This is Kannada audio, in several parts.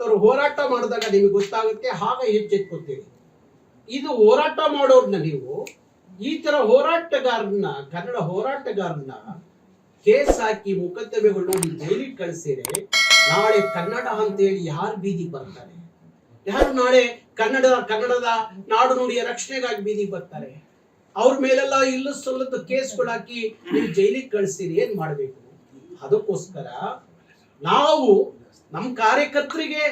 ಇವತ್ತವರು ಹೋರಾಟ ಮಾಡಿದಾಗ ನಿಮಗೆ ಗೊತ್ತಾಗುತ್ತೆ ಆಗ ಹೆಚ್ಚೆತ್ಕೊತೀವಿ ಇದು ಹೋರಾಟ ಮಾಡೋರ್ನ ನೀವು ಈ ತರ ಹೋರಾಟಗಾರನ್ನ, ಕನ್ನಡ ಹೋರಾಟಗಾರನ್ನ ಕೇಸ್ ಹಾಕಿ ಮುಕದ್ದಮೆಗಳು ನೋಡಿ ಜೈಲಿಗೆ ಕಳಿಸಿದ್ರೆ ನಾಳೆ ಕನ್ನಡ ಅಂತ ಹೇಳಿ ಯಾರು ಬೀದಿ ಬರ್ತಾರೆ? ಯಾರು ನಾಳೆ ಕನ್ನಡ, ಕನ್ನಡದ ನಾಡು ನುಡಿಯ ರಕ್ಷಣೆಗಾಗಿ ಬೀದಿಗೆ ಬರ್ತಾರೆ? ಅವ್ರ ಮೇಲೆಲ್ಲ ಇಲ್ಲ ಸಲ್ಲದ ಕೇಸ್ಗಳು ಹಾಕಿ ನೀವು ಜೈಲಿಗೆ ಕಳಿಸಿರಿ ಏನ್ ಮಾಡ್ಬೇಕು? ಅದಕ್ಕೋಸ್ಕರ ನಾವು ನಮ್ಮ ಕಾರ್ಯಕರ್ತರಿಗೆ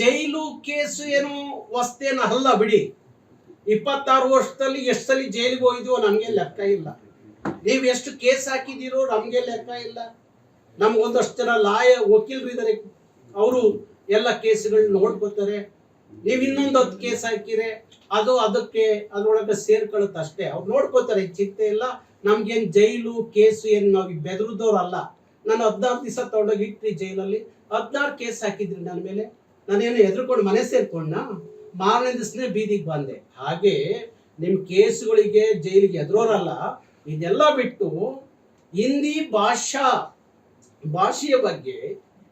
ಜೈಲು ಕೇಸು ಏನು ವಸ್ತೇನ ಅಲ್ಲ ಬಿಡಿ. ಇಪ್ಪತ್ತಾರು ವರ್ಷದಲ್ಲಿ ಎಷ್ಟು ಸಲ ಜೈಲಿಗೆ ಹೋಗಿದೀವೋ ನಮಗೆ ಲೆಕ್ಕ ಇಲ್ಲ. ನೀವು ಎಷ್ಟು ಕೇಸ್ ಹಾಕಿದ್ದೀರೋ ನಮಗೆ ಲೆಕ್ಕ ಇಲ್ಲ. ನಮ್ಗೊಂದಷ್ಟು ಜನ ಲಾಯ ವಕೀಲರು ಇದ್ದಾರೆ ಅವರು ಎಲ್ಲ ಕೇಸ್ಗಳನ್ನ ನೋಡ್ಕೋತಾರೆ. ನೀವು ಇನ್ನೊಂದು ಹತ್ತು ಕೇಸ್ ಹಾಕಿರೆ ಅದು ಅದಕ್ಕೆ ಅದ್ರೊಳಗೆ ಸೇರ್ಕೊಳ್ಳುತ್ತಷ್ಟೇ. ಅವ್ರು ನೋಡ್ಕೋತಾರೆ, ಚಿಂತೆ ಇಲ್ಲ. ನಮ್ಗೇನು ಜೈಲು ಕೇಸು ಏನು ನಾವು ಬೆದರುದವ್ರಲ್ಲ ನಾನು ಹದಿನಾರು ದಿವಸ ತೊಗೊಂಡೋಗಿ ಇಟ್ರಿ ಜೈಲಲ್ಲಿ. ಹದಿನಾರು ಕೇಸ್ ಹಾಕಿದ್ರಿ ನನ್ನ ಮೇಲೆ. ನಾನೇನು ಹೆದರ್ಕೊಂಡು ಮನೆ ಸೇರ್ಕೊಂಡ ಮಾರನೇ ದಿವಸನೇ ಬೀದಿಗೆ ಬಂದೆ. ಹಾಗೆ ನಿಮ್ ಕೇಸುಗಳಿಗೆ ಜೈಲಿಗೆ ಎದುರೋರಲ್ಲ, ಇದೆಲ್ಲ ಬಿಟ್ಟು ಹಿಂದಿ ಭಾಷಾ, ಭಾಷೆಯ ಬಗ್ಗೆ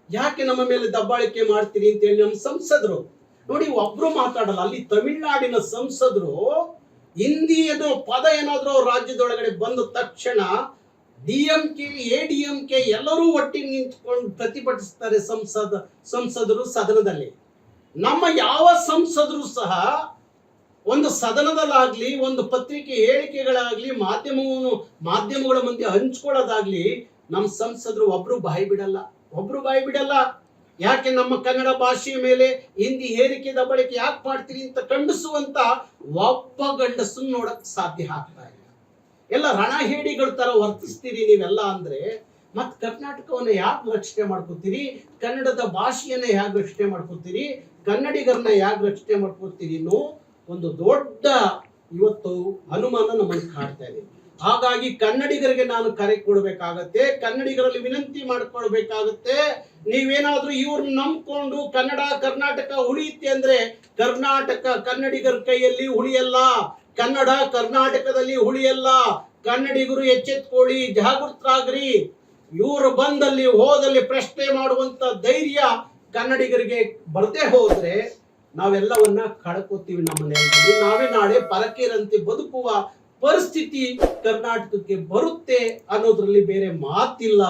ಯಾಕೆ ನಮ್ಮ ಮೇಲೆ ದಬ್ಬಾಳಿಕೆ ಮಾಡ್ತೀರಿ ಅಂತ ಹೇಳಿ ನಮ್ಮ ಸಂಸದರು, ನೋಡಿ ಒಬ್ರು ಮಾತಾಡಲ್ಲ, ಅಲ್ಲಿ ತಮಿಳ್ನಾಡಿನ ಸಂಸದರು ಹಿಂದಿ ಅನ್ನೋ ಪದ ಏನಾದ್ರೂ ರಾಜ್ಯದೊಳಗಡೆ ಬಂದ ತಕ್ಷಣ D M K, A D M K ಎಲ್ಲರೂ ಒಟ್ಟಿಗೆ ನಿಂತ್ಕೊಂಡು ಪ್ರತಿಭಟಿಸ್ತಾರೆ ಸಂಸದ, ಸಂಸದರು ಸದನದಲ್ಲಿ. ನಮ್ಮ ಯಾವ ಸಂಸದರು ಸಹ ಒಂದು ಸದನದಲ್ಲಾಗ್ಲಿ, ಒಂದು ಪತ್ರಿಕೆ ಹೇಳಿಕೆಗಳಾಗ್ಲಿ, ಮಾಧ್ಯಮವನ್ನು, ಮಾಧ್ಯಮಗಳ ಮುಂದೆ ಹಂಚ್ಕೊಳ್ಳೋದಾಗ್ಲಿ ನಮ್ಮ ಸಂಸದರು ಒಬ್ರು ಬಾಯಿ ಬಿಡಲ್ಲ, ಒಬ್ರು ಬಾಯಿ ಬಿಡಲ್ಲ. ಯಾಕೆ ನಮ್ಮ ಕನ್ನಡ ಭಾಷೆಯ ಮೇಲೆ ಹಿಂದಿ ಹೇರಿಕೆ ದಬ್ಬಳಿಕೆ ಯಾಕೆ ಮಾಡ್ತೀರಿ ಅಂತ ಖಂಡಿಸುವಂತ ಒಬ್ಬ ಗಂಡಸನ್ನು ನೋಡಕ್ ಸಾಧ್ಯ ಆಗ್ತಾ ಇಲ್ಲ. ಎಲ್ಲ ರಣಹೇಡಿಗಳ ತರ ವರ್ತಿಸ್ತೀರಿ ನೀವೆಲ್ಲ ಅಂದ್ರೆ ಮತ್ ಕರ್ನಾಟಕವನ್ನ ಯಾಕೆ ರಕ್ಷಣೆ ಮಾಡ್ಕೋತೀರಿ? ಕನ್ನಡದ ಭಾಷೆಯನ್ನ ಯಾಕೆ ರಕ್ಷಣೆ ಮಾಡ್ಕೋತೀರಿ? ಕನ್ನಡಿಗರನ್ನ ಯಾಕೆ ರಕ್ಷಣೆ ಮಾಡ್ಕೋತೀರಿ ಅನ್ನೋ ಒಂದು ದೊಡ್ಡ ಇವತ್ತು ಅನುಮಾನ ನಮ್ಮನ್ನು ಕಾಡ್ತಾ ಇದೆ. ಹಾಗಾಗಿ ಕನ್ನಡಿಗರಿಗೆ ನಾನು ಕರೆ ಕೊಡ್ಬೇಕಾಗತ್ತೆ, ಕನ್ನಡಿಗರಲ್ಲಿ ವಿನಂತಿ ಮಾಡ್ಕೊಳ್ಬೇಕಾಗತ್ತೆ. ನೀವೇನಾದ್ರೂ ಇವ್ರನ್ನ ನಂಬ್ಕೊಂಡು ಕನ್ನಡ, ಕರ್ನಾಟಕ ಉಳಿಯುತ್ತೆ ಅಂದ್ರೆ ಕರ್ನಾಟಕ ಕನ್ನಡಿಗರ ಕೈಯಲ್ಲಿ ಉಳಿಯಲ್ಲ. ಕನ್ನಡ ಕರ್ನಾಟಕದಲ್ಲಿ ಉಳಿಯಲ್ಲ. ಕನ್ನಡಿಗರು ಎಚ್ಚೆತ್ಕೊಳ್ಳಿ, ಜಾಗೃತರಾಗ್ರಿ. ಇವರು ಬಂದಲ್ಲಿ, ಹೋದಲ್ಲಿ ಪ್ರಶ್ನೆ ಮಾಡುವಂತ ಧೈರ್ಯ ಕನ್ನಡಿಗರಿಗೆ ಬರದೇ ಹೋದ್ರೆ ನಾವೆಲ್ಲವನ್ನ ಕಳ್ಕೊತೀವಿ ನಮ್ಮ ನೆಲದಲ್ಲಿ ನಾವೇ ನಾಳೆ ಪರಕೀರಂತೆ ಬದುಕುವ ಪರಿಸ್ಥಿತಿ ಕರ್ನಾಟಕಕ್ಕೆ ಬರುತ್ತೆ ಅನ್ನೋದ್ರಲ್ಲಿ ಬೇರೆ ಮಾತಿಲ್ಲ.